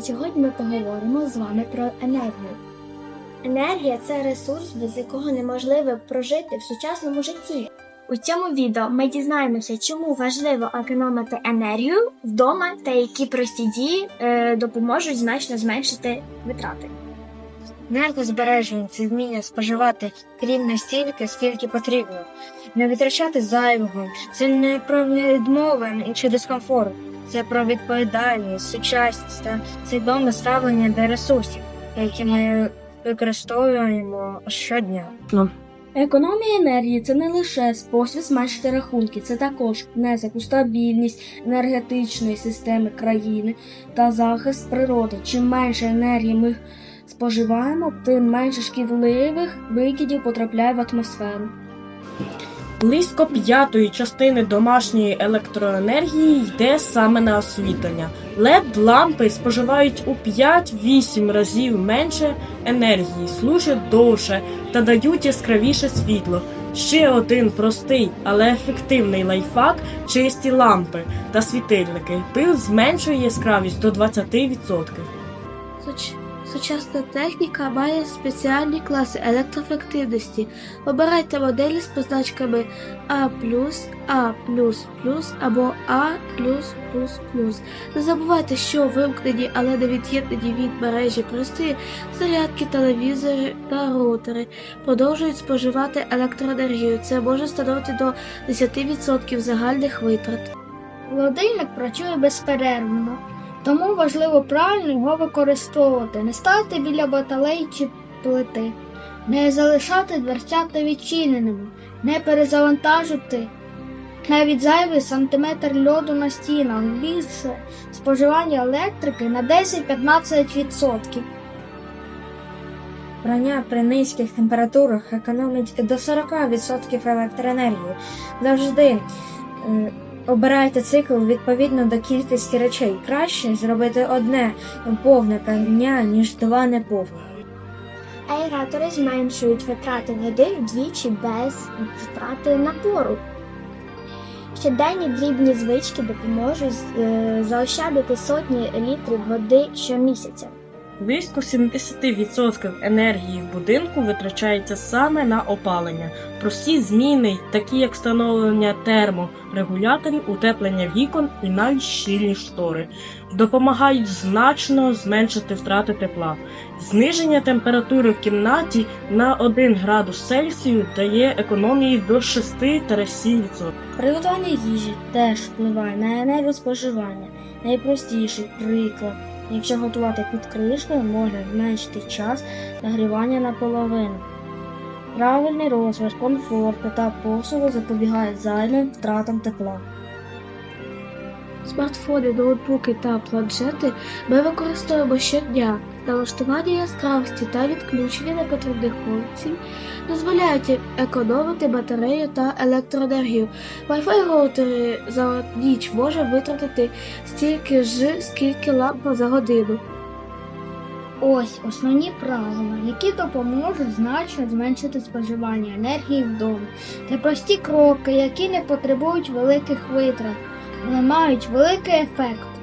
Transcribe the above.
сьогодні ми поговоримо з вами про енергію. Енергія це ресурс, без якого неможливо прожити в сучасному житті. У цьому відео ми дізнаємося, чому важливо економити енергію вдома та які прості дії е, допоможуть значно зменшити витрати. Енергозбереження це вміння споживати рівно стільки, скільки потрібно, не витрачати зайвого. Це не про відмови чи дискомфорт, це про відповідальність, сучасність та свідоме ставлення до ресурсів, які ми використовуємо щодня. Економія енергії це не лише спосіб зменшити рахунки, це також внесок у стабільність енергетичної системи країни та захист природи. Чим менше енергії ми споживаємо, тим менше шкідливих викидів потрапляє в атмосферу. Близько п'ятої частини домашньої електроенергії йде саме на освітлення. led лампи споживають у 5-8 разів менше енергії, служать довше та дають яскравіше світло. Ще один простий, але ефективний лайфхак – чисті лампи та світильники. Пил зменшує яскравість до 20%. Суч- Сучасна техніка має спеціальні класи електроефективності. Обирайте моделі з позначками А+, А++, або А+++. Не забувайте, що вимкнені, але не від'єднані від мережі пристрої, зарядки, телевізори та роутери продовжують споживати електроенергію. Це може становити до 10% загальних витрат. Холодильник працює безперервно, тому важливо правильно його використовувати, не ставити біля батарей чи плити, не залишати дверцята відчиненими, не перезавантажити навіть зайвий сантиметр льоду на стінах, більше споживання електрики на 10-15%. Прання при низьких температурах економить до 40% електроенергії. Завжди е, обирайте цикл відповідно до кількості речей. Краще зробити одне повне прання, ніж два неповних. Аератори зменшують витрати води вдвічі без втрати напору. Щоденні дрібні звички допоможуть е, заощадити сотні літрів води щомісяця. Близько 70% енергії в будинку витрачається саме на опалення. Прості зміни, такі як встановлення терморегуляторів, утеплення вікон і навіть щільні штори, допомагають значно зменшити втрати тепла. Зниження температури в кімнаті на 1 градус Цельсію дає економії до 6-7%. Приготування їжі теж впливає на енергоспоживання. Найпростіший приклад. Якщо готувати під кришкою, можна зменшити час нагрівання наполовину. Правильний розмір, комфорту та посуду запобігають зайвим втратам тепла. Смартфони, ноутбуки та планшети ми використовуємо щодня. Налаштування яскравості та відключення непотрібних функцій дозволяють економити батарею та електроенергію. Wi-Fi роутери за ніч може витратити стільки ж, скільки лампа за годину. Ось основні правила, які допоможуть значно зменшити споживання енергії вдома. Це прості кроки, які не потребують великих витрат, але мають великий ефект.